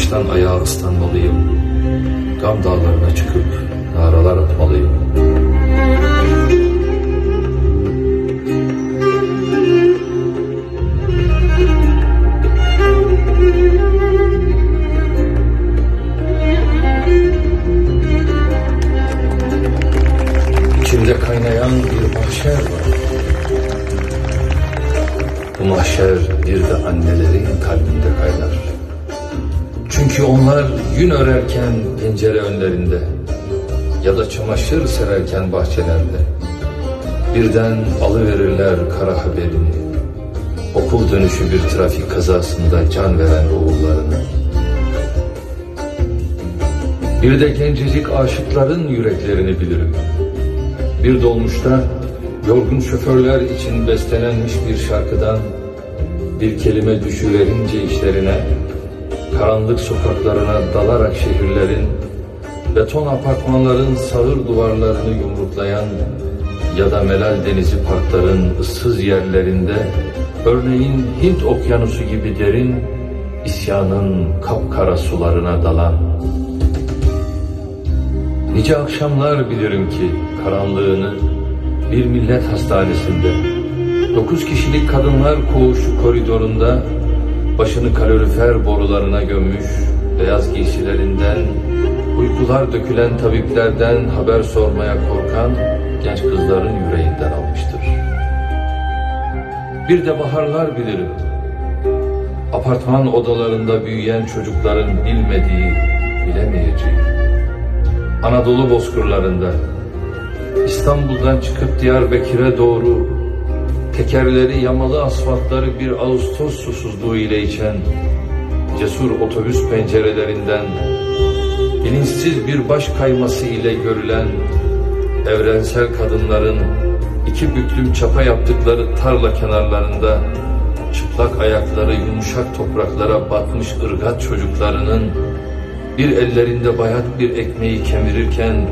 baştan ayağa ıslanmalıyım. Gam dağlarına çıkıp naralar atmalıyım. İçimde kaynayan bir mahşer var. Bu mahşer bir de annelerin kalbinde kaynar. Çünkü onlar gün örerken pencere önlerinde ya da çamaşır sererken bahçelerde birden alıverirler kara haberini. Okul dönüşü bir trafik kazasında can veren oğullarını. Bir de gencecik aşıkların yüreklerini bilirim. Bir dolmuşta yorgun şoförler için bestelenmiş bir şarkıdan bir kelime düşüverince işlerine, karanlık sokaklarına dalarak şehirlerin, beton apartmanların sağır duvarlarını yumruklayan ya da Melal Denizi parkların ıssız yerlerinde örneğin Hint okyanusu gibi derin isyanın kapkara sularına dalan. Nice akşamlar bilirim ki karanlığını bir millet hastanesinde dokuz kişilik kadınlar koğuşu koridorunda başını kalorifer borularına gömmüş beyaz giysilerinden uykular dökülen tabiplerden haber sormaya korkan genç kızların yüreğinden almıştır. Bir de baharlar bilirim. Apartman odalarında büyüyen çocukların bilmediği, bilemeyeceği. Anadolu bozkırlarında İstanbul'dan çıkıp Diyarbakır'a doğru tekerleri yamalı asfaltları bir Ağustos susuzluğu ile içen cesur otobüs pencerelerinden bilinçsiz bir baş kayması ile görülen evrensel kadınların iki büklüm çapa yaptıkları tarla kenarlarında çıplak ayakları yumuşak topraklara batmış ırgat çocuklarının bir ellerinde bayat bir ekmeği kemirirken